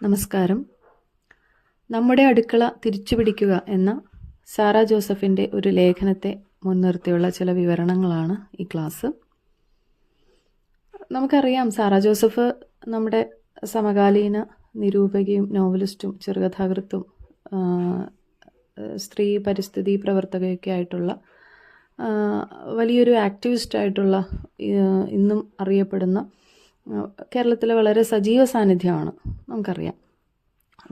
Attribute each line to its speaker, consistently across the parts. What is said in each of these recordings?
Speaker 1: നമസ്കാരം. നമ്മുടെ അടുക്കള തിരിച്ചു പിടിക്കുക എന്ന സാറ ജോസഫിന്റെ ഒരു ലേഖനത്തെ മുൻനിർത്തിയുള്ള ചില വിവരണങ്ങളാണ് ഈ ക്ലാസ്. നമുക്കറിയാം സാറ ജോസഫ് നമ്മുടെ സമകാലീന നിരൂപകയും നോവലിസ്റ്റും ചെറുകഥാകൃത്തും സ്ത്രീ പരിസ്ഥിതി പ്രവർത്തകയൊക്കെ ആയിട്ടുള്ള വലിയൊരു ആക്ടിവിസ്റ്റായിട്ടുള്ള ഇന്നും അറിയപ്പെടുന്ന കേരളത്തിലെ വളരെ സജീവ സാന്നിധ്യമാണ്. നമുക്കറിയാം.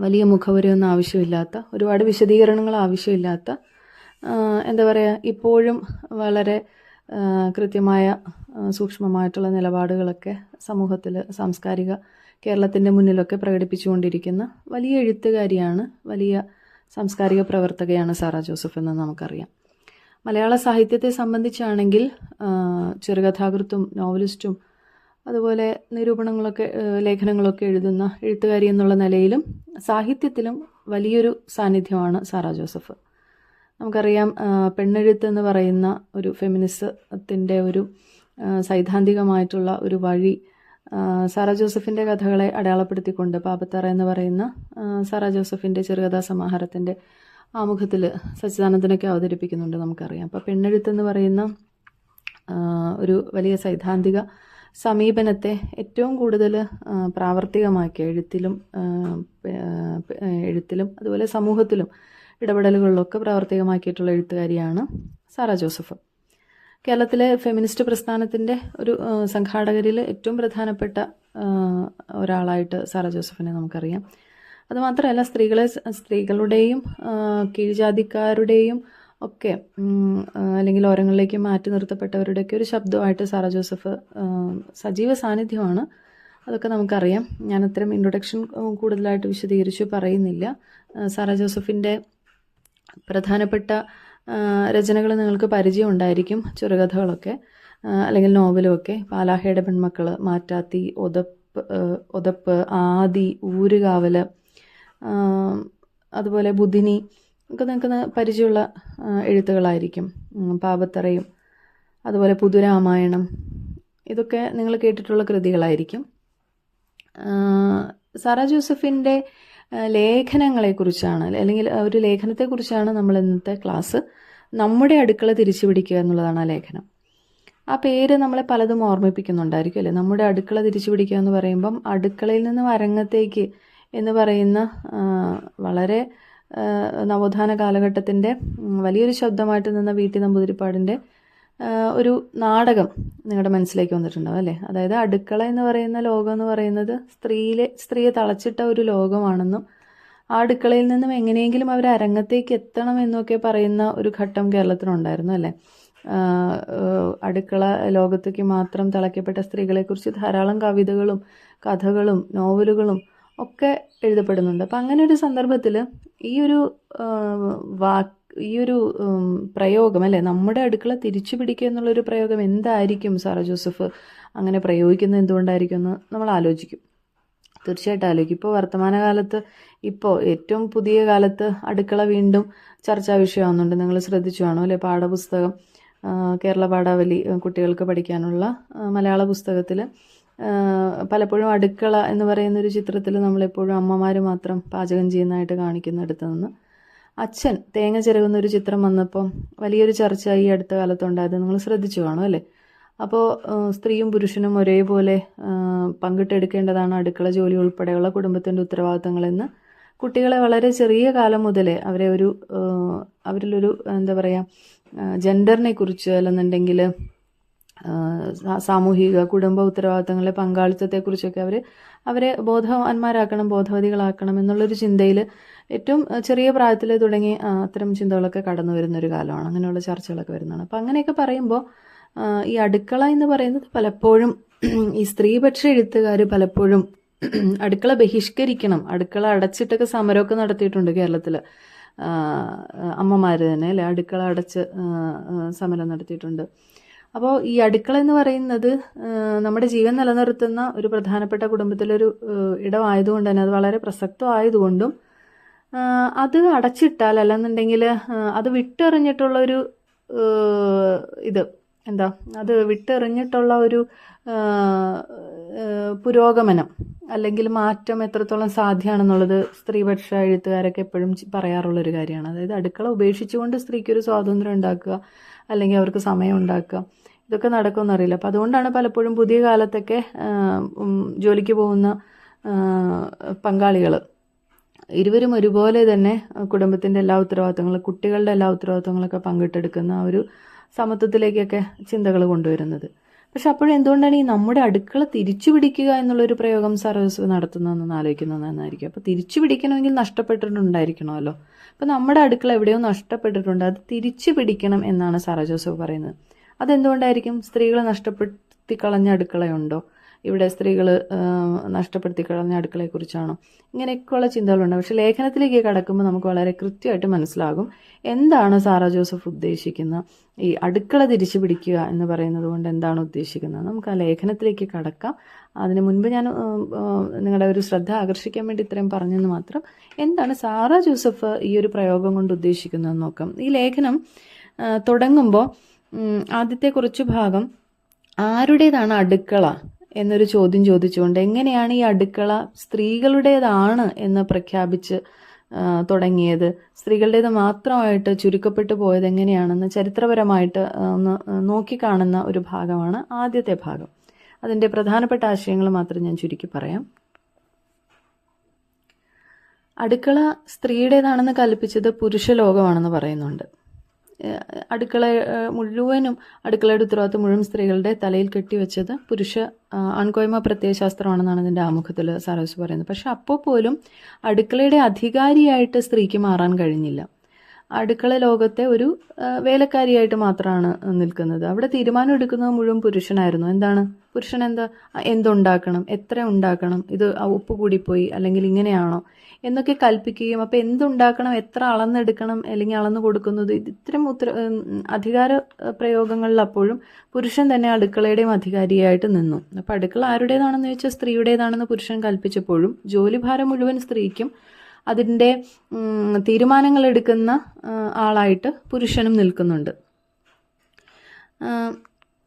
Speaker 1: വലിയ മുഖവരയൊന്നും ആവശ്യമില്ലാത്ത ഒരുപാട് വിശദീകരണങ്ങൾ ആവശ്യമില്ലാത്ത എന്താ പറയുക ഇപ്പോഴും വളരെ കൃത്യമായ സൂക്ഷ്മമായിട്ടുള്ള നിലപാടുകളൊക്കെ സമൂഹത്തിൽ സാംസ്കാരിക കേരളത്തിന്റെ മുന്നിലൊക്കെ പ്രകടിപ്പിച്ചുകൊണ്ടിരിക്കുന്ന വലിയ എഴുത്തുകാരിയാണ് വലിയ സാംസ്കാരിക പ്രവർത്തകയാണ് സാറ ജോസഫ് എന്ന് നമുക്കറിയാം. മലയാള സാഹിത്യത്തെ സംബന്ധിച്ചാണെങ്കിൽ ചെറുകഥാകൃത്തും നോവലിസ്റ്റും അതുപോലെ നിരൂപണങ്ങളൊക്കെ ലേഖനങ്ങളൊക്കെ എഴുതുന്ന എഴുത്തുകാരി എന്നുള്ള നിലയിലും സാഹിത്യത്തിലും വലിയൊരു സാന്നിധ്യമാണ് സാറാ ജോസഫ്. നമുക്കറിയാം പെണ്ണെഴുത്ത് എന്ന് പറയുന്ന ഒരു ഫെമിനിസത്തിന്റെ ഒരു സൈദ്ധാന്തികമായിട്ടുള്ള ഒരു വഴി സാറാ ജോസഫിന്റെ കഥകളെ അടയാളപ്പെടുത്തിക്കൊണ്ട് പാപത്തറ എന്ന് പറയുന്ന സാറാ ജോസഫിന്റെ ചെറുകഥാ സമാഹാരത്തിന്റെ ആമുഖത്തിൽ സച്ചിദാനന്ദനൊക്കെ അവതരിപ്പിക്കുന്നുണ്ട് നമുക്കറിയാം. അപ്പോൾ പെണ്ണെഴുത്ത് എന്ന് പറയുന്ന ഒരു വലിയ സൈദ്ധാന്തിക സമീപനത്തെ ഏറ്റവും കൂടുതൽ പ്രാവർത്തികമാക്കി പ്രാവർത്തികമാക്കിയ എഴുത്തിലും എഴുത്തിലും അതുപോലെ സമൂഹത്തിലും ഇടപെടലുകളിലൊക്കെ പ്രാവർത്തികമാക്കിയിട്ടുള്ള എഴുത്തുകാരിയാണ് സാറ ജോസഫ്. കേരളത്തിലെ ഫെമിനിസ്റ്റ് പ്രസ്ഥാനത്തിന്റെ ഒരു സംഘാടകരിൽ ഏറ്റവും പ്രധാനപ്പെട്ട ഒരാളായിട്ട് സാറ ജോസഫിനെ നമുക്കറിയാം. അതുമാത്രമല്ല സ്ത്രീകളെ സ്ത്രീകളുടെയും കീഴ്ജാതിക്കാരുടെയും ഒക്കെ അല്ലെങ്കിൽ ഓരങ്ങളിലേക്ക് മാറ്റി നിർത്തപ്പെട്ടവരുടെയൊക്കെ ഒരു ശബ്ദമായിട്ട് സാറ ജോസഫ് സജീവ സാന്നിധ്യമാണ്. അതൊക്കെ നമുക്കറിയാം. ഞാൻ അത്തരം ഇൻട്രൊഡക്ഷൻ കൂടുതലായിട്ട് വിശദീകരിച്ച് പറയുന്നില്ല. സാറ ജോസഫിന്റെ പ്രധാനപ്പെട്ട രചനകൾ നിങ്ങൾക്ക് പരിചയം ഉണ്ടായിരിക്കും. ചെറുകഥകളൊക്കെ അല്ലെങ്കിൽ നോവലുമൊക്കെ. പാലാഹയുടെ പെൺമക്കൾ മാറ്റാത്തി ഒതപ്പ് ഒതപ്പ് ആദി ഊരുകാവൽ അതുപോലെ ബുധിനി ഒക്കെ നിങ്ങൾക്ക് പരിചയമുള്ള എഴുത്തുകളായിരിക്കും. പാപത്തറയും അതുപോലെ പുതുരാമായണം ഇതൊക്കെ നിങ്ങൾ കേട്ടിട്ടുള്ള കൃതികളായിരിക്കും. സാറ ജോസഫിന്റെ ലേഖനങ്ങളെക്കുറിച്ചാണ് അല്ലെങ്കിൽ ഒരു ലേഖനത്തെക്കുറിച്ചാണ് നമ്മൾ ഇന്നത്തെ ക്ലാസ്. നമ്മുടെ അടുക്കള തിരിച്ചു പിടിക്കുക എന്നുള്ളതാണ് ആ ലേഖനം. ആ പേര് നമ്മളെ പലതും ഓർമ്മിപ്പിക്കുന്നുണ്ടായിരിക്കും അല്ലേ? നമ്മുടെ അടുക്കള തിരിച്ചു പിടിക്കുക എന്ന് പറയുമ്പം അടുക്കളയിൽ നിന്ന് അരങ്ങത്തേക്ക് എന്ന് പറയുന്ന വളരെ നവോത്ഥാന കാലഘട്ടത്തിന്റെ വലിയൊരു ശബ്ദമായിട്ട് നിന്ന വി. ടി. നമ്പൂതിരിപ്പാടിന്റെ ഒരു നാടകം നിങ്ങളുടെ മനസ്സിലേക്ക് വന്നിട്ടുണ്ടാവും അല്ലേ? അതായത് അടുക്കള എന്ന് പറയുന്ന ലോകം എന്ന് പറയുന്നത് സ്ത്രീയിലെ സ്ത്രീയെ തളച്ചിട്ട ഒരു ലോകമാണെന്നും ആ അടുക്കളയിൽ നിന്നും എങ്ങനെയെങ്കിലും അവർ അരങ്ങത്തേക്ക് എത്തണം എന്നൊക്കെ പറയുന്ന ഒരു ഘട്ടം കേരളത്തിനുണ്ടായിരുന്നു അല്ലേ? അടുക്കള ലോകത്തേക്ക് മാത്രം തളയ്ക്കപ്പെട്ട സ്ത്രീകളെക്കുറിച്ച് ധാരാളം കവിതകളും കഥകളും നോവലുകളും ഒക്കെ എഴുതപ്പെടുന്നുണ്ട്. അപ്പം അങ്ങനെ ഒരു സന്ദർഭത്തിൽ ഈ ഒരു വാക്ക് ഈ ഒരു പ്രയോഗം അല്ലേ നമ്മുടെ അടുക്കള തിരിച്ചു പിടിക്കുക എന്നുള്ളൊരു പ്രയോഗം എന്തായിരിക്കും സാറ ജോസഫ്? അങ്ങനെ പ്രയോഗിക്കുന്നത് എന്തുകൊണ്ടായിരിക്കും എന്ന് നമ്മൾ ആലോചിക്കും. തീർച്ചയായിട്ടും ആലോചിക്കും. ഇപ്പോൾ വർത്തമാനകാലത്ത് ഇപ്പോൾ ഏറ്റവും പുതിയ കാലത്ത് അടുക്കള വീണ്ടും ചർച്ചാ വിഷയമാകുന്നുണ്ട് നിങ്ങൾ ശ്രദ്ധിച്ചു കാണും അല്ലേ? പാഠപുസ്തകം കേരള പാഠാവലി കുട്ടികൾക്ക് പഠിക്കാനുള്ള മലയാള പുസ്തകത്തിൽ പലപ്പോഴും അടുക്കള എന്ന് പറയുന്ന ഒരു ചിത്രത്തിൽ നമ്മളെപ്പോഴും അമ്മമാർ മാത്രം പാചകം ചെയ്യുന്നതായിട്ട് കാണിക്കുന്നിടത്ത് നിന്ന്. അച്ഛൻ തേങ്ങ ചിരകുന്ന ഒരു ചിത്രം വന്നപ്പോൾ വലിയൊരു ചർച്ച ഈ അടുത്ത കാലത്തുണ്ടായത് നിങ്ങൾ ശ്രദ്ധിച്ചു കാണും അല്ലേ? അപ്പോൾ സ്ത്രീയും പുരുഷനും ഒരേപോലെ പങ്കിട്ടെടുക്കേണ്ടതാണ് അടുക്കള ജോലി ഉൾപ്പെടെയുള്ള കുടുംബത്തിന്റെ ഉത്തരവാദിത്തങ്ങളെന്ന്. കുട്ടികളെ വളരെ ചെറിയ കാലം മുതലേ അവരെ ഒരു അവരിലൊരു എന്താ പറയുക ജെൻഡറിനെ കുറിച്ച് അല്ലെന്നുണ്ടെങ്കിൽ സാമൂഹിക കുടുംബ ഉത്തരവാദിത്തങ്ങളെ പങ്കാളിത്തത്തെക്കുറിച്ചൊക്കെ അവർ അവരെ ബോധവാന്മാരാക്കണം ബോധവതികളാക്കണം എന്നുള്ളൊരു ചിന്തയിൽ ഏറ്റവും ചെറിയ പ്രായത്തിൽ തുടങ്ങി അത്തരം ചിന്തകളൊക്കെ കടന്നു വരുന്നൊരു കാലമാണ്. അങ്ങനെയുള്ള ചർച്ചകളൊക്കെ വരുന്നതാണ്. അപ്പം അങ്ങനെയൊക്കെ പറയുമ്പോൾ ഈ അടുക്കള എന്ന് പറയുന്നത് പലപ്പോഴും ഈ സ്ത്രീപക്ഷ എഴുത്തുകാർ പലപ്പോഴും അടുക്കള ബഹിഷ്കരിക്കണം. അടുക്കള അടച്ചിട്ടൊക്കെ സമരമൊക്കെ നടത്തിയിട്ടുണ്ട് കേരളത്തിൽ അമ്മമാർ തന്നെ അല്ലെ? അടുക്കള അടച്ച് സമരം നടത്തിയിട്ടുണ്ട്. അപ്പോൾ ഈ അടുക്കള എന്ന് പറയുന്നത് നമ്മുടെ ജീവൻ നിലനിർത്തുന്ന ഒരു പ്രധാനപ്പെട്ട കുടുംബത്തിലൊരു ഇടമായതുകൊണ്ട് തന്നെ അത് വളരെ പ്രസക്തമായതുകൊണ്ടും അത് അടച്ചിട്ടാൽ അല്ലെന്നുണ്ടെങ്കിൽ അത് വിട്ടെറിഞ്ഞിട്ടുള്ളൊരു ഇത് എന്താ അത് വിട്ടെറിഞ്ഞിട്ടുള്ള ഒരു പുരോഗമനം അല്ലെങ്കിൽ മാറ്റം എത്രത്തോളം സാധ്യമാണെന്നുള്ളത് സ്ത്രീപക്ഷ എഴുത്തുകാരൊക്കെ എപ്പോഴും പറയാറുള്ളൊരു കാര്യമാണ്. അതായത് അടുക്കള ഉപേക്ഷിച്ചുകൊണ്ട് സ്ത്രീക്കൊരു സ്വാതന്ത്ര്യം ഉണ്ടാക്കുക അല്ലെങ്കിൽ അവർക്ക് സമയം ഉണ്ടാക്കുക. ഇതൊക്കെ നടക്കുമെന്നറിയില്ല അപ്പോൾ അതുകൊണ്ടാണ് പലപ്പോഴും പുതിയ കാലത്തൊക്കെ ജോലിക്ക് പോകുന്ന പങ്കാളികൾ ഇരുവരും ഒരുപോലെ തന്നെ കുടുംബത്തിന്റെ എല്ലാ ഉത്തരവാദിത്തങ്ങളും കുട്ടികളുടെ എല്ലാ ഉത്തരവാദിത്തങ്ങളൊക്കെ പങ്കിട്ടെടുക്കുന്ന ഒരു സമത്വത്തിലേക്കൊക്കെ ചിന്തകൾ കൊണ്ടുവരുന്നത്. പക്ഷെ അപ്പോഴും എന്തുകൊണ്ടാണ് ഈ നമ്മുടെ അടുക്കള തിരിച്ചു പിടിക്കുക എന്നുള്ളൊരു പ്രയോഗം സർവീസ് നടത്തുന്നതെന്ന് ആലോചിക്കുന്നത് നന്നായിരിക്കും. അപ്പോൾ തിരിച്ചു പിടിക്കണമെങ്കിൽ നഷ്ടപ്പെട്ടിട്ടുണ്ടായിരിക്കണമല്ലോ. അപ്പോൾ നമ്മുടെ അടുക്കള എവിടെയോ നഷ്ടപ്പെട്ടിട്ടുണ്ട്. അത് തിരിച്ചു പിടിക്കണം എന്നാണ് സാറ ജോസഫ് പറയുന്നത്. അതെന്തുകൊണ്ടായിരിക്കും? സ്ത്രീകൾ നഷ്ടപ്പെടുത്തി കളഞ്ഞ അടുക്കളയുണ്ടോ? ഇവിടെ സ്ത്രീകൾ നഷ്ടപ്പെടുത്തി കളഞ്ഞ അടുക്കളയെക്കുറിച്ചാണോ. ഇങ്ങനെയൊക്കെയുള്ള ചിന്തകളുണ്ട്. പക്ഷെ ലേഖനത്തിലേക്ക് കടക്കുമ്പോൾ നമുക്ക് വളരെ കൃത്യമായിട്ട് മനസ്സിലാകും എന്താണ് സാറ ജോസഫ് ഉദ്ദേശിക്കുന്ന ഈ അടുക്കള തിരിച്ചു പിടിക്കുക എന്ന് പറയുന്നത് കൊണ്ട് എന്താണ് ഉദ്ദേശിക്കുന്നത്. നമുക്ക് ആ ലേഖനത്തിലേക്ക് കടക്കാം. അതിന് മുൻപ് ഞാൻ നിങ്ങളുടെ ഒരു ശ്രദ്ധ ആകർഷിക്കാൻ വേണ്ടി ഇത്രയും പറഞ്ഞെന്ന് മാത്രം എന്താണ് സാറ ജോസഫ് ഈ ഒരു പ്രയോഗം കൊണ്ട് ഉദ്ദേശിക്കുന്നതെന്ന് നോക്കാം. ഈ ലേഖനം തുടങ്ങുമ്പോൾ ആദ്യത്തെ കുറച്ച് ഭാഗം ആരുടേതാണ് അടുക്കള? എന്നൊരു ചോദ്യം ചോദിച്ചുകൊണ്ട് എങ്ങനെയാണ് ഈ അടുക്കള സ്ത്രീകളുടേതാണ് എന്ന് പ്രഖ്യാപിച്ച് തുടങ്ങിയത്? സ്ത്രീകളുടേത് മാത്രമായിട്ട് ചുരുക്കപ്പെട്ടു പോയത് എങ്ങനെയാണെന്ന് ചരിത്രപരമായിട്ട് ഒന്ന് നോക്കിക്കാണുന്ന ഒരു ഭാഗമാണ് ആദ്യത്തെ ഭാഗം. അതിന്റെ പ്രധാനപ്പെട്ട ആശയങ്ങൾ മാത്രം ഞാൻ ചുരുക്കി പറയാം. അടുക്കള സ്ത്രീയുടേതാണെന്ന് കൽപ്പിച്ചത് പുരുഷ ലോകമാണെന്ന് പറയുന്നുണ്ട്. അടുക്കള മുഴുവനും അടുക്കളയുടെ ഉത്തരവാദിത്വം മുഴുവൻ സ്ത്രീകളുടെ തലയിൽ കെട്ടിവെച്ചത് പുരുഷ അൺകോയ്മ പ്രത്യയശാസ്ത്രമാണെന്നാണ് ഇതിന്റെ ആമുഖത്തിൽ സാറോസ് പറയുന്നത്. പക്ഷെ അപ്പോൾ പോലും അടുക്കളയുടെ അധികാരിയായിട്ട് സ്ത്രീക്ക് മാറാൻ കഴിഞ്ഞില്ല. അടുക്കള ലോകത്തെ ഒരു വേലക്കാരിയായിട്ട് മാത്രമാണ് നിൽക്കുന്നത്. അവിടെ തീരുമാനം എടുക്കുന്നത് മുഴുവൻ പുരുഷനായിരുന്നു. എന്താണ്? പുരുഷൻ എന്താ എന്തുണ്ടാക്കണം എത്ര ഉണ്ടാക്കണം ഇത് ഉപ്പ് കൂടിപ്പോയി അല്ലെങ്കിൽ ഇങ്ങനെയാണോ എന്നൊക്കെ കൽപ്പിക്കുകയും അപ്പോൾ എന്തുണ്ടാക്കണം എത്ര അളന്നെടുക്കണം അല്ലെങ്കിൽ അളന്നു കൊടുക്കുന്നത് ഇത് ഇത്തരം ഉത്തര അധികാര പ്രയോഗങ്ങളിൽ അപ്പോഴും പുരുഷൻ തന്നെ അടുക്കളയുടെയും അധികാരിയായിട്ട് നിന്നു. അപ്പോൾ അടുക്കള ആരുടേതാണെന്ന് ചോദിച്ചാൽ സ്ത്രീയുടേതാണെന്ന് പുരുഷൻ കൽപ്പിച്ചപ്പോഴും ജോലിഭാരം മുഴുവൻ സ്ത്രീക്കും അതിന്റെ തീരുമാനങ്ങൾ എടുക്കുന്ന ആളായിട്ട് പുരുഷനും നിൽക്കുന്നുണ്ട്.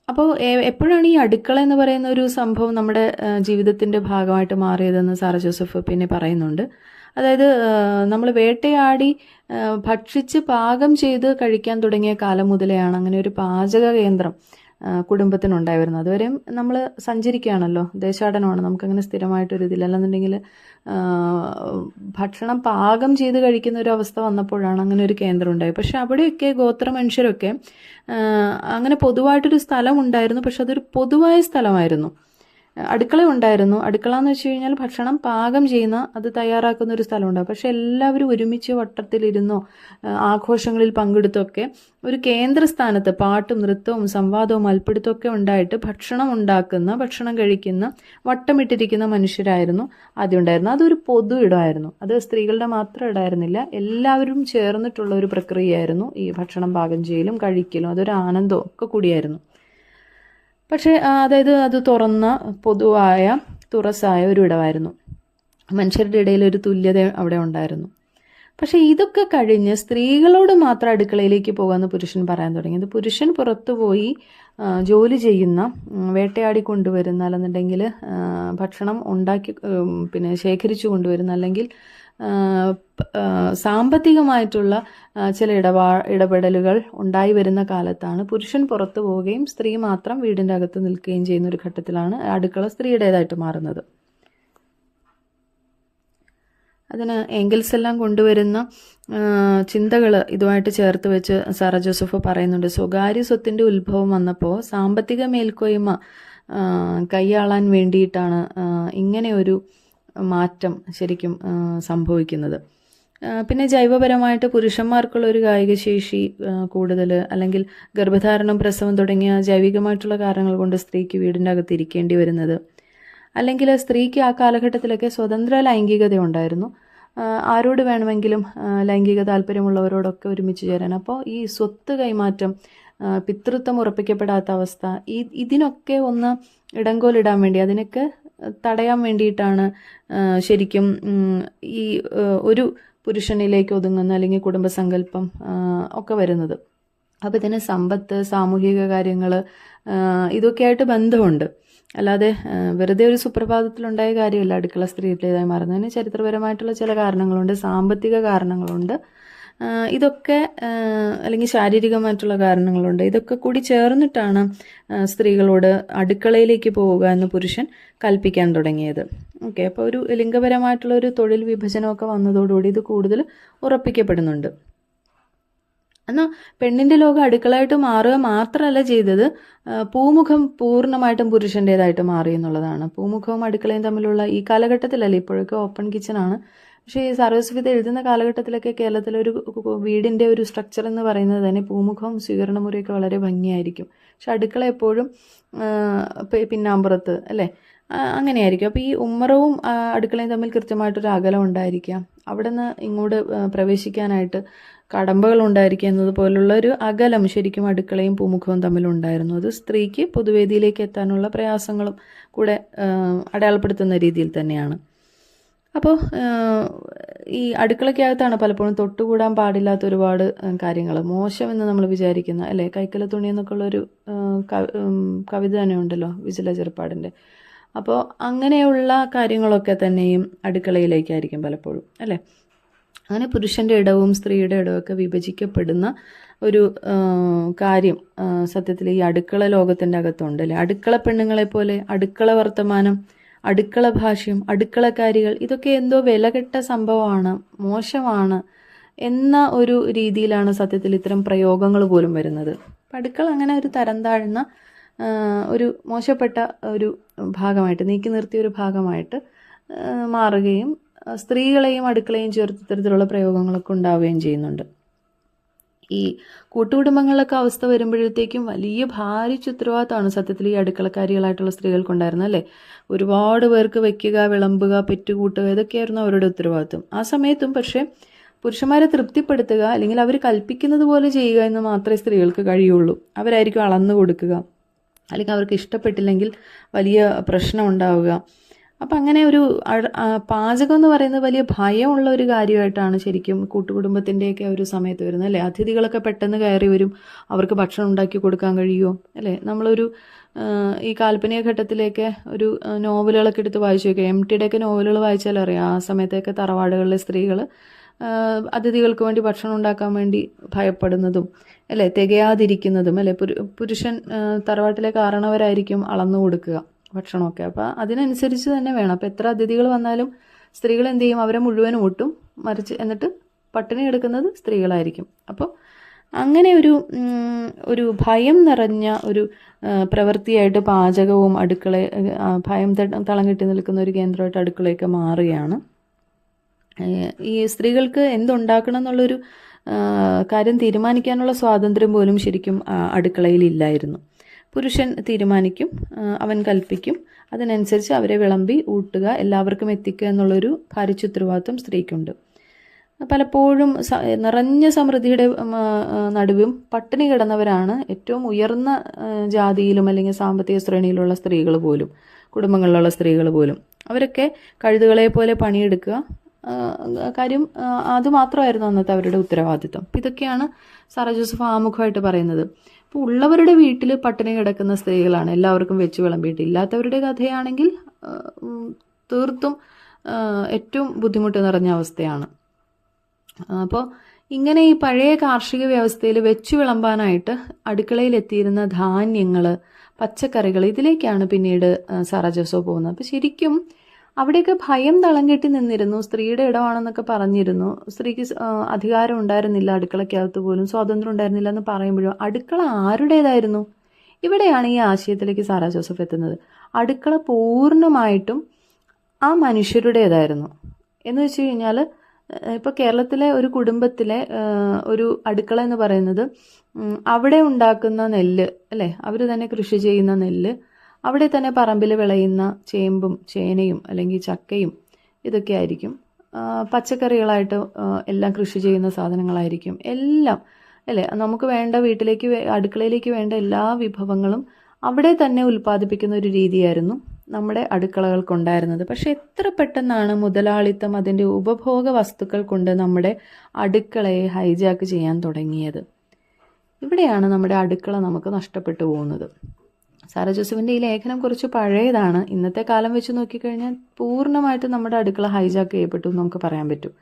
Speaker 1: അപ്പോൾ എപ്പോഴാണ് ഈ അടുക്കള എന്ന് പറയുന്ന ഒരു സംഭവം നമ്മുടെ ജീവിതത്തിന്റെ ഭാഗമായിട്ട് മാറിയതെന്ന് സാറ ജോസഫ് പിന്നെ പറയുന്നുണ്ട്. അതായത് നമ്മൾ വേട്ടയാടി ഭക്ഷിച്ച് പാകം ചെയ്ത് കഴിക്കാൻ തുടങ്ങിയ കാലം മുതലെയാണ് അങ്ങനെ ഒരു പാചക കേന്ദ്രം ആ, കുടുംബത്തിനുണ്ടായി വരുന്നത് അതുവരെയും നമ്മൾ സഞ്ചരിക്കുകയാണല്ലോ. ദേശാടനമാണ്. നമുക്കങ്ങനെ സ്ഥിരമായിട്ടൊരു ഇതില്ല. അല്ലെന്നുണ്ടെങ്കിൽ ഭക്ഷണം പാകം ചെയ്ത് കഴിക്കുന്ന ഒരു അവസ്ഥ വന്നപ്പോഴാണ് അങ്ങനെ ഒരു കേന്ദ്രം ഉണ്ടായത് പക്ഷെ അവിടെയൊക്കെ ഗോത്ര മനുഷ്യരൊക്കെ അങ്ങനെ പൊതുവായിട്ടൊരു സ്ഥലം ഉണ്ടായിരുന്നു പക്ഷെ അതൊരു പൊതുവായ സ്ഥലമായിരുന്നു. അടുക്കള ഉണ്ടായിരുന്നു. അടുക്കള എന്ന് വെച്ച് കഴിഞ്ഞാൽ ഭക്ഷണം പാകം ചെയ്യുന്ന അത് തയ്യാറാക്കുന്ന ഒരു സ്ഥലമുണ്ടാകും പക്ഷെ എല്ലാവരും ഒരുമിച്ച് വട്ടത്തിലിരുന്നോ ആഘോഷങ്ങളിൽ പങ്കെടുത്തൊക്കെ ഒരു കേന്ദ്ര സ്ഥാനത്ത് പാട്ടും നൃത്തവും സംവാദവും അൽപ്പിടുത്തൊക്കെ ഉണ്ടായിട്ട് ഭക്ഷണം ഉണ്ടാക്കുന്ന ഭക്ഷണം കഴിക്കുന്ന വട്ടമിട്ടിരിക്കുന്ന മനുഷ്യരായിരുന്നു. ആദ്യം ഉണ്ടായിരുന്നത് അതൊരു പൊതു ഇടമായിരുന്നു. അത് സ്ത്രീകളുടെ മാത്രം ഇടമായിരുന്നില്ല. എല്ലാവരും ചേർന്നിട്ടുള്ള ഒരു പ്രക്രിയയായിരുന്നു ഈ ഭക്ഷണം പാകം ചെയ്യലും കഴിക്കലും. അതൊരു ആനന്ദവും ഒക്കെ കൂടിയായിരുന്നു. പക്ഷേ അതായത് അത് തുറന്ന പൊതുവായ തുറസായ ഒരു ഇടമായിരുന്നു. മനുഷ്യരുടെ ഇടയിൽ ഒരു തുല്യത അവിടെ ഉണ്ടായിരുന്നു. പക്ഷേ ഇതൊക്കെ കഴിഞ്ഞ് സ്ത്രീകളോട് മാത്രം അടുക്കളയിലേക്ക് പോകാമെന്ന് പുരുഷൻ പറയാൻ തുടങ്ങിയത് പുരുഷൻ പുറത്തുപോയി ജോലി ചെയ്യുന്ന വേട്ടയാടി കൊണ്ടുവരുന്ന അല്ലെന്നുണ്ടെങ്കിൽ ഭക്ഷണം ഉണ്ടാക്കി പിന്നെ ശേഖരിച്ചു കൊണ്ടുവരുന്ന അല്ലെങ്കിൽ സാമ്പത്തികമായിട്ടുള്ള ചില ഇടപാ ഇടപെടലുകൾ ഉണ്ടായി വരുന്ന കാലത്താണ് പുരുഷൻ പുറത്തു പോവുകയും സ്ത്രീ മാത്രം വീടിന്റെ അകത്ത് നിൽക്കുകയും ചെയ്യുന്ന ഒരു ഘട്ടത്തിലാണ് അടുക്കള സ്ത്രീയുടേതായിട്ട് മാറുന്നത്. അതിന് എങ്കിൽസ് എല്ലാം കൊണ്ടുവരുന്ന ചിന്തകൾ ഇതുമായിട്ട് ചേർത്ത് വെച്ച് സാറ ജോസഫ് പറയുന്നുണ്ട്. സ്വകാര്യ സ്വത്തിന്റെ ഉത്ഭവം വന്നപ്പോൾ സാമ്പത്തിക മേൽക്കോയ്മ കൈയാളാൻ വേണ്ടിയിട്ടാണ് ഇങ്ങനെയൊരു ഇങ്ങനെ ഒരു മാറ്റം ശരിക്കും സംഭവിക്കുന്നത്. പിന്നെ ജൈവപരമായിട്ട് പുരുഷന്മാർക്കുള്ള ഒരു കായിക ശേഷി കൂടുതൽ അല്ലെങ്കിൽ ഗർഭധാരണം പ്രസവം തുടങ്ങിയ ജൈവികമായിട്ടുള്ള കാരണങ്ങൾ കൊണ്ട് സ്ത്രീക്ക് വീടിന്റെ അകത്ത് ഇരിക്കേണ്ടി വരുന്നത്. അല്ലെങ്കിൽ സ്ത്രീക്ക് ആ കാലഘട്ടത്തിലൊക്കെ സ്വതന്ത്ര ലൈംഗികത ഉണ്ടായിരുന്നു. ആരോട് വേണമെങ്കിലും ലൈംഗിക താല്പര്യമുള്ളവരോടൊക്കെ ഒരുമിച്ച് ചേരാൻ. അപ്പോൾ ഈ സ്വത്ത് കൈമാറ്റം പിതൃത്വം ഉറപ്പിക്കപ്പെടാത്ത അവസ്ഥ ഈ ഇതിനൊക്കെ ഒന്ന് ഇടങ്കോലിടാൻ വേണ്ടി അതിനൊക്കെ തടയാൻ വേണ്ടിയിട്ടാണ് ശരിക്കും ഈ ഒരു പുരുഷനിലേക്ക് ഒതുങ്ങുന്ന അല്ലെങ്കിൽ കുടുംബസങ്കല്പം ഒക്കെ വരുന്നത്. അപ്പോൾ ഇതിന് സമ്പത്ത് സാമൂഹിക കാര്യങ്ങൾ ഇതൊക്കെയായിട്ട് ബന്ധമുണ്ട്. അല്ലാതെ വെറുതെ ഒരു സുപ്രഭാതത്തിലുണ്ടായ കാര്യമല്ല. അടുക്കള സ്ത്രീയുടേതായി മാറുന്നതിന് ചരിത്രപരമായിട്ടുള്ള ചില കാരണങ്ങളുണ്ട് സാമ്പത്തിക കാരണങ്ങളുണ്ട്. ഇതൊക്കെ അല്ലെങ്കിൽ ശാരീരികമായിട്ടുള്ള കാരണങ്ങളുണ്ട്. ഇതൊക്കെ കൂടി ചേർന്നിട്ടാണ് സ്ത്രീകളോട് അടുക്കളയിലേക്ക് പോവുക എന്ന് പുരുഷൻ കൽപ്പിക്കാൻ തുടങ്ങിയത്. ഓക്കെ അപ്പോൾ ഒരു ലിംഗപരമായിട്ടുള്ള ഒരു തൊഴിൽ വിഭജനമൊക്കെ വന്നതോടുകൂടി ഇത് കൂടുതൽ ഉറപ്പിക്കപ്പെടുന്നുണ്ട്. എന്നാൽ പെണ്ണിന്റെ ലോകം അടുക്കളയായിട്ട് മാറുക മാത്രമല്ല ചെയ്തത് പൂമുഖം പൂർണമായിട്ടും പുരുഷന്റേതായിട്ട് മാറി എന്നുള്ളതാണ്. പൂമുഖവും അടുക്കളയും തമ്മിലുള്ള ഈ കാലഘട്ടത്തിലല്ല ഇപ്പോഴൊക്കെ ഓപ്പൺ കിച്ചണാണ് പക്ഷേ ഈ സർവസ്വത എഴുതുന്ന കാലഘട്ടത്തിലൊക്കെ കേരളത്തിലൊരു വീടിന്റെ ഒരു സ്ട്രക്ചർ എന്ന് പറയുന്നത് തന്നെ പൂമുഖവും സ്വീകരണമുറിയൊക്കെ വളരെ ഭംഗിയായിരിക്കും. പക്ഷെ അടുക്കള എപ്പോഴും പിന്നാമ്പുറത്ത് അല്ലേ? അങ്ങനെയായിരിക്കും. അപ്പോൾ ഈ ഉമ്മറവും അടുക്കളയും തമ്മിൽ കൃത്യമായിട്ടൊരു അകലം ഉണ്ടായിരിക്കാം. അവിടെ നിന്ന് ഇങ്ങോട്ട് പ്രവേശിക്കാനായിട്ട് കടമ്പകൾ ഉണ്ടായിരിക്കുക എന്നതുപോലുള്ള ഒരു അകലം ശരിക്കും അടുക്കളയും പൂമുഖവും തമ്മിലുണ്ടായിരുന്നു അത് സ്ത്രീക്ക് പൊതുവേദിയിലേക്ക് എത്താനുള്ള പ്രയാസങ്ങളും കൂടെ അടയാളപ്പെടുത്തുന്ന രീതിയിൽ തന്നെയാണ്. അപ്പോൾ ഈ അടുക്കളയ്ക്കകത്താണ് പലപ്പോഴും തൊട്ടുകൂടാൻ പാടില്ലാത്ത ഒരുപാട് കാര്യങ്ങൾ. മോശമെന്ന് നമ്മൾ വിചാരിക്കുന്ന അല്ലേ കൈക്കല തുണി എന്നൊക്കെ ഉള്ളൊരു കവിത തന്നെ ഉണ്ടല്ലോ വിജല ചെറുപ്പാടിന്റെ അപ്പോൾ അങ്ങനെയുള്ള കാര്യങ്ങളൊക്കെ തന്നെയും അടുക്കളയിലേക്കായിരിക്കും പലപ്പോഴും അല്ലേ? അങ്ങനെ പുരുഷന്റെ ഇടവും സ്ത്രീയുടെ ഇടവും ഒക്കെ വിഭജിക്കപ്പെടുന്ന ഒരു കാര്യം സത്യത്തിൽ ഈ അടുക്കള ലോകത്തിന്റെ അകത്തുണ്ട് അല്ലേ? അടുക്കള പെണ്ണുങ്ങളെ പോലെ അടുക്കള വർത്തമാനം അടുക്കള ഭാഷയും അടുക്കളക്കാരികൾ ഇതൊക്കെ എന്തോ വിലകെട്ട സംഭവമാണ് മോശമാണ് എന്ന ഒരു രീതിയിലാണ് സത്യത്തിൽ ഇത്തരം പ്രയോഗങ്ങൾ പോലും വരുന്നത്. അടുക്കള അങ്ങനെ ഒരു തരം താഴ്ന്ന ഒരു മോശപ്പെട്ട ഒരു ഭാഗമായിട്ട് നീക്കി നിർത്തിയ ഒരു ഭാഗമായിട്ട് മാറുകയും സ്ത്രീകളെയും അടുക്കളയും ചേർത്ത് ഇത്തരത്തിലുള്ള പ്രയോഗങ്ങളൊക്കെ ഉണ്ടാവുകയും ചെയ്യുന്നുണ്ട്. ഈ കൂട്ടുകുടുംബങ്ങളിലൊക്കെ അവസ്ഥ വരുമ്പോഴത്തേക്കും വലിയ ഭാരിച്ച ഉത്തരവാദിത്തമാണ് സത്യത്തിൽ ഈ അടുക്കളക്കാരികളായിട്ടുള്ള സ്ത്രീകൾക്കുണ്ടായിരുന്നത് അല്ലേ? ഒരുപാട് പേർക്ക് വയ്ക്കുക വിളമ്പുക പെറ്റുകൂട്ടുക ഇതൊക്കെയായിരുന്നു അവരുടെ ഉത്തരവാദിത്വം. ആ സമയത്തും പക്ഷേ പുരുഷന്മാരെ തൃപ്തിപ്പെടുത്തുക അല്ലെങ്കിൽ അവർ കൽപ്പിക്കുന്നത് പോലെ ചെയ്യുക എന്ന് മാത്രമേ സ്ത്രീകൾക്ക് കഴിയുള്ളൂ. അവരായിരിക്കും അളന്നു കൊടുക്കുക. അല്ലെങ്കിൽ അവർക്ക് ഇഷ്ടപ്പെട്ടില്ലെങ്കിൽ വലിയ പ്രശ്നം ഉണ്ടാവുക. അപ്പം അങ്ങനെ ഒരു പാചകം എന്ന് പറയുന്നത് വലിയ ഭയമുള്ള ഒരു കാര്യമായിട്ടാണ് ശരിക്കും കൂട്ടുകുടുംബത്തിന്റെയൊക്കെ ഒരു സമയത്ത് വരുന്നത് അല്ലേ? അതിഥികളൊക്കെ പെട്ടെന്ന് കയറി വരും അവർക്ക് ഭക്ഷണം ഉണ്ടാക്കി കൊടുക്കാൻ കഴിയുമോ അല്ലേ? നമ്മളൊരു ഈ കാൽപ്പനിക ഘട്ടത്തിലേക്ക് ഒരു നോവലുകളൊക്കെ എടുത്ത് വായിച്ചു നോക്കുക എം ടിയുടെയൊക്കെ നോവലുകൾ വായിച്ചാൽ അറിയാം ആ സമയത്തൊക്കെ തറവാടുകളിലെ സ്ത്രീകൾ അതിഥികൾക്ക് വേണ്ടി ഭക്ഷണം ഉണ്ടാക്കാൻ വേണ്ടി ഭയപ്പെടുന്നതും അല്ലേ? തികയാതിരിക്കുന്നതും അല്ലേ? പുരുഷൻ തറവാട്ടിലെ കാരണവരായിരിക്കും അളന്നു കൊടുക്കുക. ഭക്ഷണമൊക്കെ. അപ്പോൾ അതിനനുസരിച്ച് തന്നെ വേണം. അപ്പോൾ എത്ര അതിഥികൾ വന്നാലും സ്ത്രീകൾ എന്ത് ചെയ്യും? അവരെ മുഴുവനും ഊട്ടും മറിച്ച് എന്നിട്ട് പട്ടിണി എടുക്കുന്നത് സ്ത്രീകളായിരിക്കും. അപ്പോൾ അങ്ങനെ ഒരു ഒരു ഭയം നിറഞ്ഞ ഒരു പ്രവൃത്തിയായിട്ട് പാചകവും അടുക്കള ഭയം തളം കെട്ടി നിൽക്കുന്ന ഒരു കേന്ദ്രമായിട്ട് അടുക്കളയൊക്കെ മാറുകയാണ്. ഈ സ്ത്രീകൾക്ക് എന്തുണ്ടാക്കണം എന്നുള്ളൊരു കാര്യം തീരുമാനിക്കാനുള്ള സ്വാതന്ത്ര്യം പോലും ശരിക്കും അടുക്കളയിൽ ഇല്ലായിരുന്നു. പുരുഷൻ തീരുമാനിക്കും അവൻ കൽപ്പിക്കും. അതിനനുസരിച്ച് അവരെ വിളമ്പി ഊട്ടുക എല്ലാവർക്കും എത്തിക്കുക എന്നുള്ളൊരു ഭാരിച്ചുത്തരവാദിത്വം സ്ത്രീക്കുണ്ട്. പലപ്പോഴും നിറഞ്ഞ സമൃദ്ധിയുടെ നടുവും പട്ടിണി കിടന്നവരാണ് ഏറ്റവും ഉയർന്ന ജാതിയിലും അല്ലെങ്കിൽ സാമ്പത്തിക ശ്രേണിയിലുള്ള സ്ത്രീകൾ പോലും കുടുംബങ്ങളിലുള്ള സ്ത്രീകൾ പോലും. അവരൊക്കെ കഴുതുകളെ പോലെ പണിയെടുക്കുക കാര്യം അതുമാത്രമായിരുന്നു അന്നത്തെ അവരുടെ ഉത്തരവാദിത്വം. ഇതൊക്കെയാണ് സാറ ജോസഫ് ആമുഖമായിട്ട് പറയുന്നത്. ഇപ്പോൾ ഉള്ളവരുടെ വീട്ടിൽ പട്ടിണി കിടക്കുന്ന സ്ത്രീകളാണ്. എല്ലാവർക്കും വെച്ച് വിളമ്പിയിട്ട്. ഇല്ലാത്തവരുടെ കഥയാണെങ്കിൽ തീർത്തും ഏറ്റവും ബുദ്ധിമുട്ട് നിറഞ്ഞ അവസ്ഥയാണ്. അപ്പോൾ ഇങ്ങനെ ഈ പഴയ കാർഷിക വ്യവസ്ഥയിൽ വെച്ചു വിളമ്പാനായിട്ട് അടുക്കളയിൽ എത്തിയിരുന്ന ധാന്യങ്ങൾ പച്ചക്കറികൾ ഇതിലേക്കാണ് പിന്നീട് സാറാ ജോസോ പോകുന്നത്. അപ്പോൾ ശരിക്കും അവിടെയൊക്കെ ഭയം തളം കെട്ടി നിന്നിരുന്നു. സ്ത്രീയുടെ ഇടമാണെന്നൊക്കെ പറഞ്ഞിരുന്നു. സ്ത്രീക്ക് അധികാരം ഉണ്ടായിരുന്നില്ല. അടുക്കളയ്ക്കകത്ത് പോലും സ്വാതന്ത്ര്യം ഉണ്ടായിരുന്നില്ല എന്ന് പറയുമ്പോഴും അടുക്കള ആരുടേതായിരുന്നു? ഇവിടെയാണ് ഈ ആശയത്തിലേക്ക് സാറാ ജോസഫ് എത്തുന്നത്. അടുക്കള പൂർണമായിട്ടും ആ മനുഷ്യരുടേതായിരുന്നു. എന്ന് വെച്ച് കഴിഞ്ഞാൽ ഇപ്പോൾ കേരളത്തിലെ ഒരു കുടുംബത്തിലെ ഒരു അടുക്കള എന്ന് പറയുന്നത് അവിടെ ഉണ്ടാക്കുന്ന നെല്ല് അല്ലേ? അവർ തന്നെ കൃഷി ചെയ്യുന്ന നെല്ല് അവിടെ തന്നെ പറമ്പിൽ വിളയുന്ന ചേമ്പും ചേനയും അല്ലെങ്കിൽ ചക്കയും ഇതൊക്കെ ആയിരിക്കും. പച്ചക്കറികളായിട്ട് എല്ലാം കൃഷി ചെയ്യുന്ന സാധനങ്ങളായിരിക്കും. എല്ലാം അല്ലേ? നമുക്ക് വേണ്ട വീട്ടിലേക്ക് അടുക്കളയിലേക്ക് വേണ്ട എല്ലാ വിഭവങ്ങളും അവിടെ തന്നെ ഉൽപ്പാദിപ്പിക്കുന്ന ഒരു രീതിയായിരുന്നു നമ്മുടെ അടുക്കളകൾക്കുണ്ടായിരുന്നത്. പക്ഷെ എത്ര പെട്ടെന്നാണ് മുതലാളിത്തം അതിന്റെ ഉപഭോഗ വസ്തുക്കൾ കൊണ്ട് നമ്മുടെ അടുക്കളയെ ഹൈജാക്ക് ചെയ്യാൻ തുടങ്ങിയത്? ഇവിടെയാണ് നമ്മുടെ അടുക്കള നമുക്ക് നഷ്ടപ്പെട്ടു പോകുന്നത്. സാറ ജോസഫിന്റെ ഈ ലേഖനം കുറച്ച് പഴയതാണ്. ഇന്നത്തെ കാലം വെച്ച് നോക്കിക്കഴിഞ്ഞാൽ പൂർണമായിട്ടും നമ്മുടെ അടുക്കള ഹൈജാക്ക് ചെയ്യപ്പെട്ടു എന്ന് നമുക്ക് പറയാൻ പറ്റും.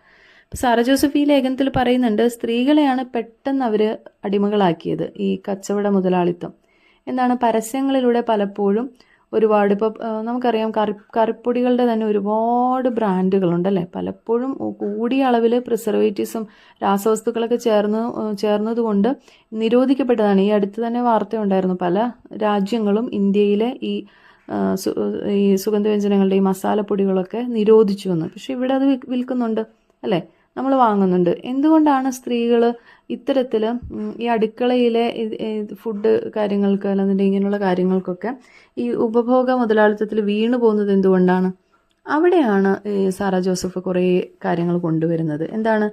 Speaker 1: ഇപ്പം സാറ ജോസഫ് ഈ ലേഖനത്തിൽ പറയുന്നുണ്ട് സ്ത്രീകളെയാണ് പെട്ടെന്ന് അവർ അടിമകളാക്കിയത് ഈ കച്ചവട മുതലാളിത്തം. എന്നാണ് പരസ്യങ്ങളിലൂടെ പലപ്പോഴും ഒരുപാട് ഇപ്പോൾ നമുക്കറിയാം കറി കറിപ്പൊടികളുടെ തന്നെ ഒരുപാട് ബ്രാൻഡുകളുണ്ട് അല്ലേ പലപ്പോഴും കൂടിയ അളവിൽ പ്രിസർവേറ്റീവ്സും രാസവസ്തുക്കളൊക്കെ ചേർന്ന് ചേർന്നതുകൊണ്ട് നിരോധിക്കപ്പെട്ടതാണ്. ഈ അടുത്ത് തന്നെ വാർത്ത ഉണ്ടായിരുന്നു പല രാജ്യങ്ങളും ഇന്ത്യയിലെ ഈ ഈ സുഗന്ധവ്യഞ്ജനങ്ങളുടെ ഈ മസാലപ്പൊടികളൊക്കെ നിരോധിച്ചു എന്ന് പക്ഷെ ഇവിടെ അത് വിൽക്കുന്നുണ്ട് അല്ലേ? നമ്മൾ വാങ്ങുന്നുണ്ട്. എന്തുകൊണ്ടാണ് സ്ത്രീകൾ ഇത്തരത്തിൽ ഈ അടുക്കളയിലെ ഫുഡ് കാര്യങ്ങൾക്ക് അല്ലെന്നുണ്ടെങ്കിൽ ഇങ്ങനെയുള്ള കാര്യങ്ങൾക്കൊക്കെ ഈ ഉപഭോഗ മുതലാളിത്തത്തിൽ വീണു പോകുന്നത് എന്തുകൊണ്ടാണ്? അവിടെയാണ് സാറ ജോസഫ് കുറേ കാര്യങ്ങൾ കൊണ്ടുവരുന്നത്. എന്താണ്?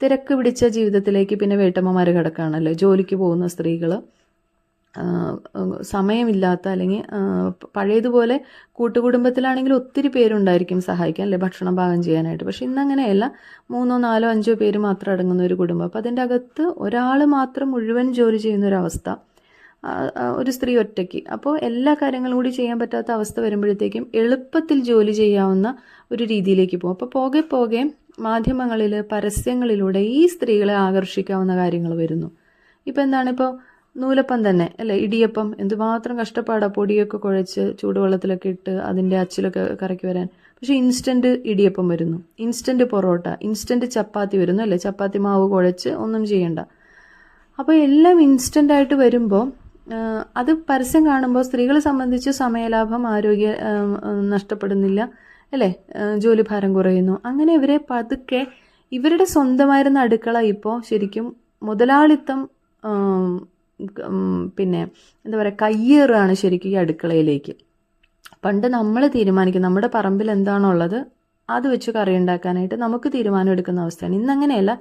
Speaker 1: തിരക്ക് പിടിച്ച ജീവിതത്തിലേക്ക് പിന്നെ വേട്ടമ്മമാർ കിടക്കുകയാണല്ലോ ജോലിക്ക് പോകുന്ന സ്ത്രീകൾ സമയമില്ലാത്ത അല്ലെങ്കിൽ പഴയതുപോലെ കൂട്ടുകുടുംബത്തിലാണെങ്കിൽ ഒത്തിരി പേരുണ്ടായിരിക്കും സഹായിക്കാൻ അല്ലെ? ഭക്ഷണം പാകം ചെയ്യാനായിട്ട്. പക്ഷെ ഇന്നങ്ങനെയല്ല. മൂന്നോ നാലോ അഞ്ചോ പേര് മാത്രം അടങ്ങുന്ന ഒരു കുടുംബം. അപ്പോൾ അതിന്റെ അകത്ത് ഒരാൾ മാത്രം മുഴുവൻ ജോലി ചെയ്യുന്ന ഒരു അവസ്ഥ. ഒരു സ്ത്രീ ഒറ്റയ്ക്ക്. അപ്പോൾ എല്ലാ കാര്യങ്ങളും കൂടി ചെയ്യാൻ പറ്റാത്ത അവസ്ഥ വരുമ്പോഴത്തേക്കും എളുപ്പത്തിൽ ജോലി ചെയ്യാവുന്ന ഒരു രീതിയിലേക്ക് പോകും. അപ്പോൾ പോകെ പോകെ മാധ്യമങ്ങളിൽ പരസ്യങ്ങളിലൂടെ ഈ സ്ത്രീകളെ ആകർഷിക്കാവുന്ന കാര്യങ്ങൾ വരുന്നു. ഇപ്പോൾ എന്താണ്? ഇപ്പോൾ നൂലപ്പം തന്നെ അല്ലേ? ഇടിയപ്പം എന്തുമാത്രം കഷ്ടപ്പാടാ പൊടിയൊക്കെ കുഴച്ച് ചൂടുവെള്ളത്തിലൊക്കെ ഇട്ട് അതിന്റെ അച്ചിലൊക്കെ കറക്കി വരാൻ. പക്ഷെ ഇൻസ്റ്റന്റ് ഇടിയപ്പം വരുന്നു. ഇൻസ്റ്റന്റ് പൊറോട്ട ഇൻസ്റ്റന്റ് ചപ്പാത്തി വരുന്നു അല്ലേ? ചപ്പാത്തി മാവ് കുഴച്ച് ഒന്നും ചെയ്യണ്ട. അപ്പോൾ എല്ലാം ഇൻസ്റ്റന്റ് ആയിട്ട് വരുമ്പോൾ അത് പരസ്യം കാണുമ്പോൾ സ്ത്രീകളെ സംബന്ധിച്ച് സമയലാഭം ആരോഗ്യ നഷ്ടപ്പെടുന്നില്ല അല്ലേ? ജോലിഭാരം കുറയുന്നു. അങ്ങനെ ഇവരെ പതുക്കെ ഇവരുടെ സ്വന്തമായിരുന്ന അടുക്കള ഇപ്പോൾ ശരിക്കും മുതലാളിത്തം പിന്നെ എന്താ പറയുക കയ്യേറുകയാണ് ശരിക്കും ഈ അടുക്കളയിലേക്ക്. പണ്ട് നമ്മൾ തീരുമാനിക്കും നമ്മുടെ പറമ്പിൽ എന്താണോ ഉള്ളത് അത് വെച്ച് കറി ഉണ്ടാക്കാനായിട്ട് നമുക്ക് തീരുമാനം എടുക്കുന്ന അവസ്ഥയാണ്. ഇന്നങ്ങനെയല്ല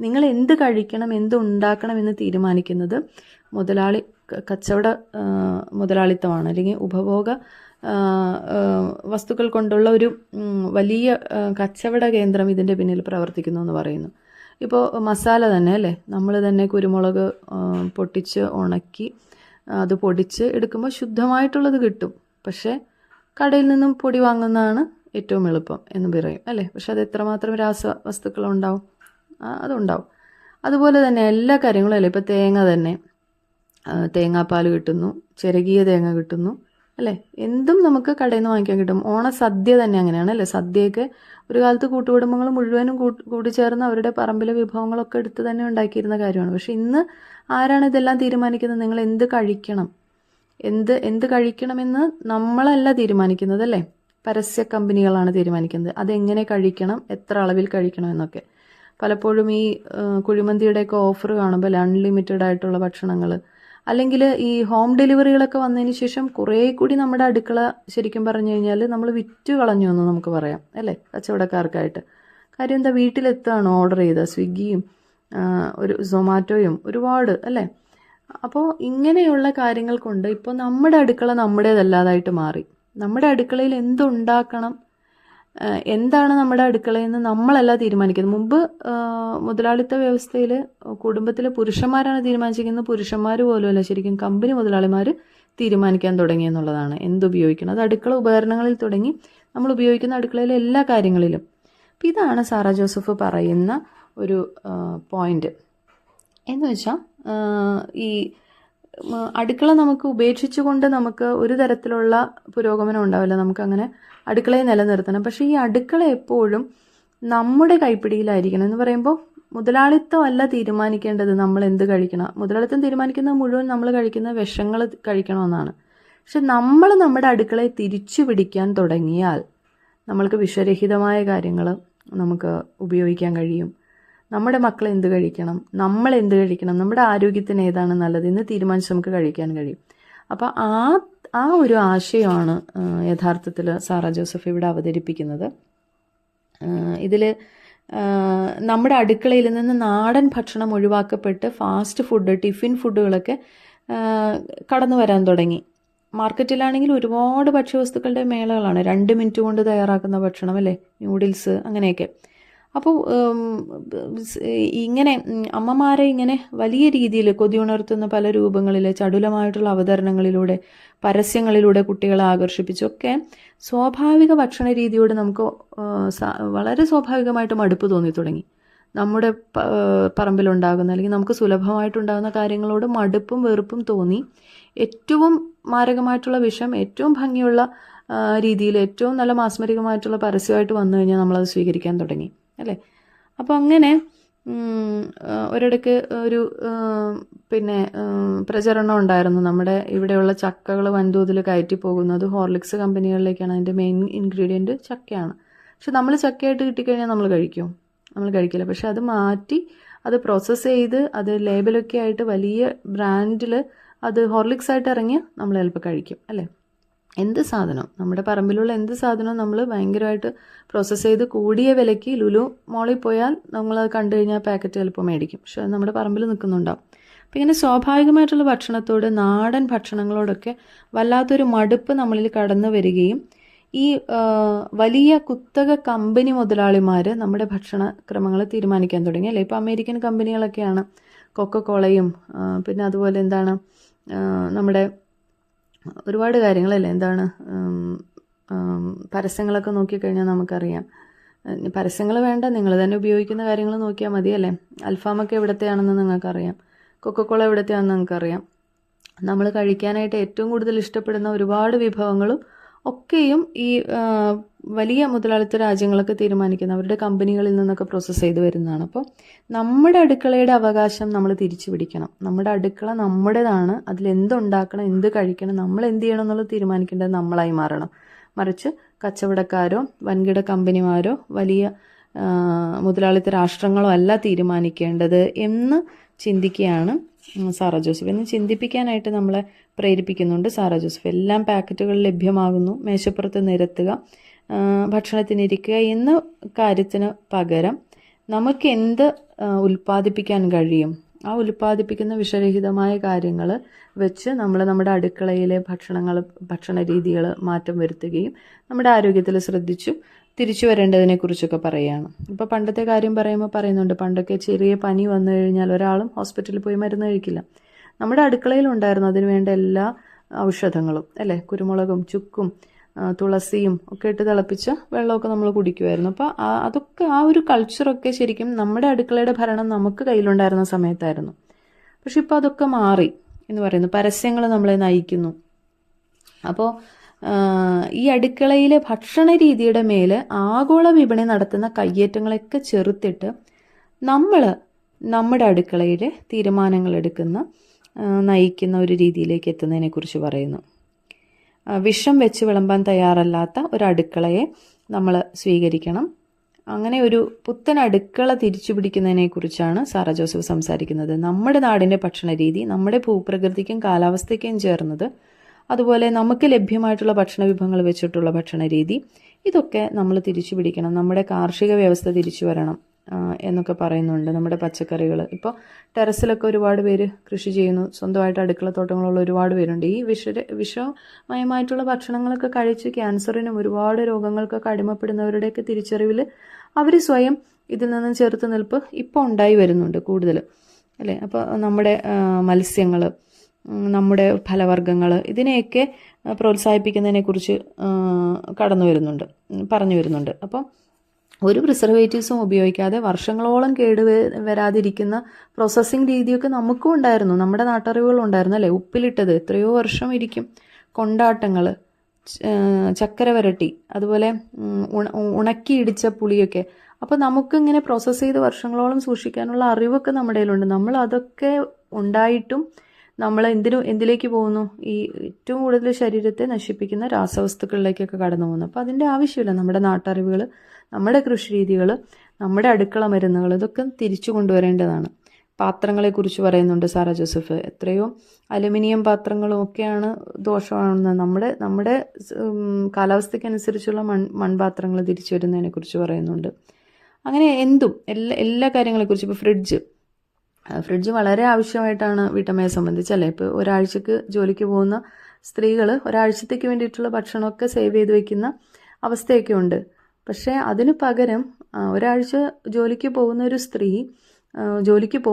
Speaker 1: നിങ്ങൾ എന്ത് കഴിക്കണം എന്ത് ഉണ്ടാക്കണം എന്ന് തീരുമാനിക്കുന്നത് മുതലാളി കച്ചവട മുതലാളിത്തമാണ്. അല്ലെങ്കിൽ ഉപഭോഗ വസ്തുക്കൾ കൊണ്ടുള്ള ഒരു വലിയ കച്ചവട കേന്ദ്രം ഇതിന്റെ പിന്നിൽ പ്രവർത്തിക്കുന്നു എന്ന് പറയുന്നു. ഇപ്പോൾ മസാല തന്നെ അല്ലേ? നമ്മൾ തന്നെ കുരുമുളക് പൊട്ടിച്ച് ഉണക്കി അത് പൊടിച്ച് എടുക്കുമ്പോൾ ശുദ്ധമായിട്ടുള്ളത് കിട്ടും. പക്ഷേ കടയിൽ നിന്നും പൊടി വാങ്ങുന്നതാണ് ഏറ്റവും എളുപ്പം എന്ന് പറയും അല്ലേ? പക്ഷെ അത് എത്രമാത്രം രാസവസ്തുക്കളുണ്ടാവും അതുണ്ടാവും. അതുപോലെ തന്നെ എല്ലാ കാര്യങ്ങളും അല്ലേ? ഇപ്പോൾ തേങ്ങ തന്നെ തേങ്ങാപ്പാൽ കിട്ടുന്നു ചിരകിയ തേങ്ങ കിട്ടുന്നു അല്ലേ? എന്തും നമുക്ക് കടയിൽ നിന്ന് വാങ്ങിക്കാൻ കിട്ടും. ഓണ സദ്യ തന്നെ അങ്ങനെയാണ് അല്ലേ? സദ്യയൊക്കെ ഒരു കാലത്ത് കൂട്ടുകുടുംബങ്ങൾ മുഴുവനും കൂടിച്ചേർന്ന് അവരുടെ പറമ്പിലെ വിഭവങ്ങളൊക്കെ എടുത്ത് തന്നെ ഉണ്ടാക്കിയിരുന്ന കാര്യമാണ്. പക്ഷെ ഇന്ന് ആരാണ് ഇതെല്ലാം തീരുമാനിക്കുന്നത്? നിങ്ങൾ എന്ത് കഴിക്കണം? എന്ത് എന്ത് കഴിക്കണമെന്ന് നമ്മളല്ല തീരുമാനിക്കുന്നത് അല്ലേ? പരസ്യ കമ്പനികളാണ് തീരുമാനിക്കുന്നത്. അതെങ്ങനെ കഴിക്കണം? എത്ര അളവിൽ കഴിക്കണം എന്നൊക്കെ. പലപ്പോഴും ഈ കുഴിമന്തിയുടെയൊക്കെ ഓഫർ കാണുമ്പോൾ അൺലിമിറ്റഡ് ആയിട്ടുള്ള ഭക്ഷണങ്ങൾ അല്ലെങ്കിൽ ഈ ഹോം ഡെലിവറികളൊക്കെ വന്നതിന് ശേഷം കുറേ കൂടി നമ്മുടെ അടുക്കള ശരിക്കും പറഞ്ഞു കഴിഞ്ഞാൽ നമ്മൾ വിറ്റ് കളഞ്ഞു എന്ന് നമുക്ക് പറയാം അല്ലേ? കച്ചവടക്കാർക്കായിട്ട്. കാര്യം എന്താ വീട്ടിലെത്തുകയാണ് ഓർഡർ ചെയ്ത സ്വിഗ്ഗിയും ഒരു സൊമാറ്റോയും ഒരുപാട് അല്ലേ? അപ്പോൾ ഇങ്ങനെയുള്ള കാര്യങ്ങൾ കൊണ്ട് ഇപ്പോൾ നമ്മുടെ അടുക്കള നമ്മുടേതല്ലാതായിട്ട് മാറി. നമ്മുടെ അടുക്കളയിൽ എന്തുണ്ടാക്കണം എന്താണ് നമ്മുടെ അടുക്കളയെന്ന് നമ്മളല്ല തീരുമാനിക്കുന്നത്? മുമ്പ് മുതലാളിത്ത വ്യവസ്ഥയിൽ കുടുംബത്തിലെ പുരുഷന്മാരാണ് തീരുമാനിച്ചിരിക്കുന്നത്. പുരുഷന്മാർ പോലുമല്ല. ശരിക്കും കമ്പനി മുതലാളിമാർ തീരുമാനിക്കാൻ തുടങ്ങി എന്നുള്ളതാണ്. എന്തുപയോഗിക്കണം? അത് അടുക്കള ഉപകരണങ്ങളിൽ തുടങ്ങി നമ്മൾ ഉപയോഗിക്കുന്ന അടുക്കളയിലെ എല്ലാ കാര്യങ്ങളിലും. അപ്പം ഇതാണ് സാറ ജോസഫ് പറയുന്ന ഒരു പോയിന്റ് എന്ന് വെച്ചാൽ ഈ അടുക്കള നമുക്ക് ഉപേക്ഷിച്ചുകൊണ്ട് നമുക്ക് ഒരു തരത്തിലുള്ള പുരോഗമനം ഉണ്ടാവില്ല. നമുക്കങ്ങനെ അടുക്കളയെ നിലനിർത്തണം. പക്ഷേ ഈ അടുക്കള എപ്പോഴും നമ്മുടെ കൈപ്പിടിയിലായിരിക്കണം എന്ന് പറയുമ്പോൾ മുതലാളിത്തം അല്ല തീരുമാനിക്കേണ്ടത് നമ്മൾ എന്ത് കഴിക്കണം. മുതലാളിത്തം തീരുമാനിക്കുന്നത് മുഴുവൻ നമ്മൾ കഴിക്കുന്ന വിഷങ്ങൾ കഴിക്കണമെന്നാണ്. പക്ഷെ നമ്മൾ നമ്മുടെ അടുക്കളയെ തിരിച്ചു പിടിക്കാൻ തുടങ്ങിയാൽ നമ്മൾക്ക് വിഷരഹിതമായ കാര്യങ്ങൾ നമുക്ക് ഉപയോഗിക്കാൻ കഴിയും. നമ്മുടെ മക്കൾ എന്ത് കഴിക്കണം? നമ്മൾ എന്ത് കഴിക്കണം? നമ്മുടെ ആരോഗ്യത്തിന് ഏതാണ് നല്ലത് എന്ന് തീരുമാനിച്ച് നമുക്ക് കഴിക്കാൻ കഴിയും. അപ്പോൾ ആ ആ ഒരു ആശയമാണ് യഥാർത്ഥത്തിൽ സാറ ജോസഫ് ഇവിടെ അവതരിപ്പിക്കുന്നത്. ഇതിൽ നമ്മുടെ അടുക്കളയിൽ നിന്ന് നാടൻ ഭക്ഷണം ഒഴിവാക്കപ്പെട്ട് ഫാസ്റ്റ് ഫുഡ് ടിഫിൻ ഫുഡുകളൊക്കെ കടന്നു വരാൻ തുടങ്ങി. മാർക്കറ്റിലാണെങ്കിൽ ഒരുപാട് ഭക്ഷ്യവസ്തുക്കളുടെ മേളകളാണ്. രണ്ട് മിനിറ്റ് കൊണ്ട് തയ്യാറാക്കുന്ന ഭക്ഷണം അല്ലേ? ന്യൂഡിൽസ് അങ്ങനെയൊക്കെ. അപ്പോൾ ഇങ്ങനെ അമ്മമാരെ ഇങ്ങനെ വലിയ രീതിയിൽ കൊതിയുണർത്തുന്ന പല രൂപങ്ങളിൽ ചടുലമായിട്ടുള്ള അവതരണങ്ങളിലൂടെ പരസ്യങ്ങളിലൂടെ കുട്ടികളെ ആകർഷിപ്പിച്ചൊക്കെ സ്വാഭാവിക ഭക്ഷണ രീതിയോട് നമുക്ക് വളരെ സ്വാഭാവികമായിട്ട് മടുപ്പ് തോന്നി തുടങ്ങി. നമ്മുടെ പറമ്പിലുണ്ടാകുന്ന അല്ലെങ്കിൽ നമുക്ക് സുലഭമായിട്ടുണ്ടാകുന്ന കാര്യങ്ങളോട് മടുപ്പും വെറുപ്പും തോന്നി. ഏറ്റവും മാരകമായിട്ടുള്ള വിഷം ഏറ്റവും ഭംഗിയുള്ള രീതിയിൽ ഏറ്റവും നല്ല മാസ്മരികമായിട്ടുള്ള പരസ്യമായിട്ട് വന്നു കഴിഞ്ഞാൽ നമ്മളത് സ്വീകരിക്കാൻ തുടങ്ങി. അല്ലേ? അപ്പോൾ അങ്ങനെ ഒരിടയ്ക്ക് ഒരു പിന്നെ പ്രചരണം ഉണ്ടായിരുന്നു. നമ്മുടെ ഇവിടെയുള്ള ചക്കകൾ വൻതോതിൽ കയറ്റി പോകുന്നത് ഹോർലിക്സ് കമ്പനികളിലേക്കാണ്. അതിന്റെ മെയിൻ ഇൻഗ്രീഡിയന്റ് ചക്കയാണ്. പക്ഷെ നമ്മൾ ചക്കയായിട്ട് കിട്ടിക്കഴിഞ്ഞാൽ നമ്മൾ കഴിക്കും. നമ്മൾ കഴിക്കില്ല. പക്ഷെ അത് മാറ്റി അത് പ്രോസസ്സ് ചെയ്ത് അത് ലേബലൊക്കെ ആയിട്ട് വലിയ ബ്രാൻഡിൽ അത് ഹോർലിക്സ് ആയിട്ട് ഇറങ്ങി നമ്മൾ ചിലപ്പോൾ കഴിക്കും. അല്ലേ? എന്ത് സാധനം? നമ്മുടെ പറമ്പിലുള്ള എന്ത് സാധനവും നമ്മൾ ഭയങ്കരമായിട്ട് പ്രോസസ്സ് ചെയ്ത് കൂടിയ വിലയ്ക്ക് ലുലു മോളിൽ പോയാൽ നമ്മൾ അത് കണ്ടു കഴിഞ്ഞാൽ പാക്കറ്റ് ചിലപ്പോൾ മേടിക്കും. പക്ഷെ അത് നമ്മുടെ പറമ്പിൽ നിൽക്കുന്നുണ്ടാവും അപ്പം ഇങ്ങനെ സ്വാഭാവികമായിട്ടുള്ള ഭക്ഷണത്തോട് നാടൻ ഭക്ഷണങ്ങളോടൊക്കെ വല്ലാത്തൊരു മടുപ്പ് നമ്മളിൽ കടന്നു വരികയും ഈ വലിയ കുത്തക കമ്പനി മുതലാളിമാർ നമ്മുടെ ഭക്ഷണക്രമങ്ങൾ തീരുമാനിക്കാൻ തുടങ്ങി. അല്ലേ? ഇപ്പോൾ അമേരിക്കൻ കമ്പനികളൊക്കെയാണ് കൊക്കക്കോളയും പിന്നെ അതുപോലെ എന്താണ് നമ്മുടെ ഒരുപാട് കാര്യങ്ങളല്ലേ? എന്താണ് പരസ്യങ്ങളൊക്കെ നോക്കിക്കഴിഞ്ഞാൽ നമുക്കറിയാം. പരസ്യങ്ങൾ വേണ്ട നിങ്ങൾ തന്നെ ഉപയോഗിക്കുന്ന കാര്യങ്ങൾ നോക്കിയാൽ മതിയല്ലേ? അൽഫാമൊക്കെ എവിടത്തെയാണെന്ന് നിങ്ങൾക്കറിയാം. കൊക്കക്കോള എവിടത്തെയാണെന്ന് നിങ്ങൾക്കറിയാം. നമ്മൾ കഴിക്കാനായിട്ട് ഏറ്റവും കൂടുതൽ ഇഷ്ടപ്പെടുന്ന ഒരുപാട് വിഭവങ്ങളും ഒക്കെയും ഈ വലിയ മുതലാളിത്ത രാജ്യങ്ങളൊക്കെ തീരുമാനിക്കുന്ന അവരുടെ കമ്പനികളിൽ നിന്നൊക്കെ പ്രോസസ്സ് ചെയ്ത് വരുന്നതാണ്. അപ്പോൾ നമ്മുടെ അടുക്കളയുടെ അവകാശം നമ്മൾ തിരിച്ചു പിടിക്കണം. നമ്മുടെ അടുക്കള നമ്മുടേതാണ്. അതിൽ എന്തുണ്ടാക്കണം എന്ത് കഴിക്കണം നമ്മൾ എന്ത് ചെയ്യണം എന്നുള്ളത് തീരുമാനിക്കേണ്ടത് നമ്മളായി മാറണം. മറിച്ച് കച്ചവടക്കാരോ വൻകിട കമ്പനിമാരോ വലിയ മുതലാളിത്ത രാഷ്ട്രങ്ങളോ അല്ല തീരുമാനിക്കേണ്ടത് എന്ന് ചിന്തിക്കുകയാണ് സാറ ജോസഫ്. എന്ന് ചിന്തിപ്പിക്കാനായിട്ട് നമ്മളെ പ്രേരിപ്പിക്കുന്നുണ്ട്. സാറ ജോസഫ് എല്ലാം പാക്കറ്റുകൾ ലഭ്യമാകുന്നു. മേശപ്പുറത്ത് നിരത്തുക. ഭക്ഷണത്തിനിരിക്കുക എന്ന കാര്യത്തിന് പകരം നമുക്ക് എന്ത് ഉൽപ്പാദിപ്പിക്കാൻ കഴിയും? ആ ഉൽപ്പാദിപ്പിക്കുന്ന വിഷരഹിതമായ കാര്യങ്ങൾ വെച്ച് നമ്മൾ നമ്മുടെ അടുക്കളയിലെ ഭക്ഷണങ്ങൾ ഭക്ഷണ രീതികൾ മാറ്റം വരുത്തുകയും നമ്മുടെ ആരോഗ്യത്തിൽ ശ്രദ്ധിച്ചു തിരിച്ചു വരേണ്ടതിനെ കുറിച്ചൊക്കെ പറയുകയാണ്. ഇപ്പോൾ പണ്ടത്തെ കാര്യം പറയുമ്പോൾ പറയുന്നുണ്ട് പണ്ടൊക്കെ ചെറിയ പനി വന്നു കഴിഞ്ഞാൽ ഒരാളും ഹോസ്പിറ്റലിൽ പോയി മരുന്ന് കഴിക്കില്ല. നമ്മുടെ അടുക്കളയിലുണ്ടായിരുന്നു അതിന് വേണ്ട എല്ലാ ഔഷധങ്ങളും അല്ലേ? കുരുമുളകും ചുക്കും തുളസിയും ഒക്കെ ഇട്ട് തിളപ്പിച്ച വെള്ളമൊക്കെ നമ്മൾ കുടിക്കുമായിരുന്നു. അപ്പോൾ അതൊക്കെ ആ ഒരു കൾച്ചറൊക്കെ ശരിക്കും നമ്മുടെ അടുക്കളയുടെ ഭരണം നമുക്ക് കയ്യിലുണ്ടായിരുന്ന സമയത്തായിരുന്നു. പക്ഷെ ഇപ്പോൾ അതൊക്കെ മാറി എന്ന് പറയുന്നു. പരസ്യങ്ങൾ നമ്മളെ നയിക്കുന്നു. അപ്പോൾ ഈ അടുക്കളയിലെ ഭക്ഷണ രീതിയുടെ മേൽ ആഗോള വിപണി നടത്തുന്ന കയ്യേറ്റങ്ങളൊക്കെ ചെറുത്തിട്ട് നമ്മൾ നമ്മുടെ അടുക്കളയിലെ തീരുമാനങ്ങൾ എടുക്കുന്ന നയിക്കുന്ന ഒരു രീതിയിലേക്ക് എത്തുന്നതിനെക്കുറിച്ച് പറയുന്നു. വിഷം വെച്ച് വിളമ്പാൻ തയ്യാറല്ലാത്ത ഒരു അടുക്കളയെ നമ്മൾ സ്വീകരിക്കണം. അങ്ങനെ ഒരു പുത്തൻ അടുക്കള തിരിച്ചു പിടിക്കുന്നതിനെക്കുറിച്ചാണ് സാറ ജോസഫ് സംസാരിക്കുന്നത്. നമ്മുടെ നാടിന്റെ ഭക്ഷണ രീതി നമ്മുടെ ഭൂപ്രകൃതിക്കും കാലാവസ്ഥയ്ക്കും ചേർന്നത് അതുപോലെ നമുക്ക് ലഭ്യമായിട്ടുള്ള ഭക്ഷണ വിഭവങ്ങൾ വെച്ചിട്ടുള്ള ഭക്ഷണ രീതി ഇതൊക്കെ നമ്മൾ തിരിച്ചു പിടിക്കണം. നമ്മുടെ കാർഷിക വ്യവസ്ഥ തിരിച്ചു വരണം. എന്നൊക്കെ പറയുന്നുണ്ട്. നമ്മുടെ പച്ചക്കറികൾ ഇപ്പോൾ ടെറസിലൊക്കെ ഒരുപാട് പേര് കൃഷി ചെയ്യുന്നു. സ്വന്തമായിട്ട് അടുക്കളത്തോട്ടങ്ങളുള്ള ഒരുപാട് പേരുണ്ട്. ഈ വിഷ വിഷമയമായിട്ടുള്ള ഭക്ഷണങ്ങളൊക്കെ കഴിച്ച് ക്യാൻസറിനും ഒരുപാട് രോഗങ്ങൾക്കൊക്കെ അടിമപ്പെടുന്നവരുടെയൊക്കെ തിരിച്ചറിവിൽ അവർ സ്വയം ഇതിൽ നിന്ന് ചെറുത്ത് നിൽപ്പ് ഇപ്പോൾ ഉണ്ടായി വരുന്നുണ്ട് കൂടുതൽ അല്ലേ? അപ്പോൾ നമ്മുടെ മത്സ്യങ്ങൾ നമ്മുടെ ഫലവർഗങ്ങൾ ഇതിനെയൊക്കെ പ്രോത്സാഹിപ്പിക്കുന്നതിനെക്കുറിച്ച് കടന്നു വരുന്നുണ്ട് പറഞ്ഞു വരുന്നുണ്ട്. അപ്പോൾ ഒരു പ്രിസർവേറ്റീവ്സും ഉപയോഗിക്കാതെ വർഷങ്ങളോളം കേട് വരാതിരിക്കുന്ന പ്രോസസ്സിങ് രീതിയൊക്കെ നമുക്കും ഉണ്ടായിരുന്നു. നമ്മുടെ നാട്ടറിവുകളും ഉണ്ടായിരുന്നു അല്ലേ? ഉപ്പിലിട്ടത് എത്രയോ വർഷം ഇരിക്കും. കൊണ്ടാട്ടങ്ങൾ ചക്കര വരട്ടി അതുപോലെ ഉണക്കി ഇടിച്ച പുളിയൊക്കെ. അപ്പോൾ നമുക്കിങ്ങനെ പ്രോസസ്സ് ചെയ്ത് വർഷങ്ങളോളം സൂക്ഷിക്കാനുള്ള അറിവൊക്കെ നമ്മുടെ കയ്യിലുണ്ട്. നമ്മൾ അതൊക്കെ ഉണ്ടായിട്ടും നമ്മൾ എന്തിനു എന്തിലേക്ക് പോകുന്നു? ഈ ഏറ്റവും കൂടുതൽ ശരീരത്തെ നശിപ്പിക്കുന്ന രാസവസ്തുക്കളിലേക്കൊക്കെ കടന്നു പോകുന്നു. അപ്പോൾ അതിന്റെ ആവശ്യമില്ല. നമ്മുടെ നാട്ടറിവുകൾ നമ്മുടെ കൃഷി രീതികൾ നമ്മുടെ അടുക്കള മരുന്നുകൾ ഇതൊക്കെ തിരിച്ചു കൊണ്ടുവരേണ്ടതാണ്. പാത്രങ്ങളെക്കുറിച്ച് പറയുന്നുണ്ട് സാറ ജോസഫ്. എത്രയോ അലുമിനിയം പാത്രങ്ങളും ഒക്കെയാണ് ദോഷമാണെന്ന്. നമ്മുടെ നമ്മുടെ കാലാവസ്ഥയ്ക്കനുസരിച്ചുള്ള മൺ മൺപാത്രങ്ങൾ തിരിച്ചു വരുന്നതിനെക്കുറിച്ച് പറയുന്നുണ്ട്. അങ്ങനെ എന്തും എല്ലാ എല്ലാ കാര്യങ്ങളെക്കുറിച്ച് ഇപ്പോൾ ഫ്രിഡ്ജ് ഫ്രിഡ്ജ് വളരെ ആവശ്യമായിട്ടാണ് വീട്ടമ്മയെ സംബന്ധിച്ചല്ലേ ഇപ്പോൾ ഒരാഴ്ചക്ക് ജോലിക്ക് പോകുന്ന സ്ത്രീകൾ ഒരാഴ്ചത്തേക്ക് വേണ്ടിയിട്ടുള്ള ഭക്ഷണമൊക്കെ സേവ് ചെയ്ത് വെക്കുന്ന അവസ്ഥയൊക്കെ ഉണ്ട്. പക്ഷേ അതിന് പകരം ഒരാഴ്ച ജോലിക്ക് പോകുന്ന ഒരു സ്ത്രീ ജോലിക്ക് പോകും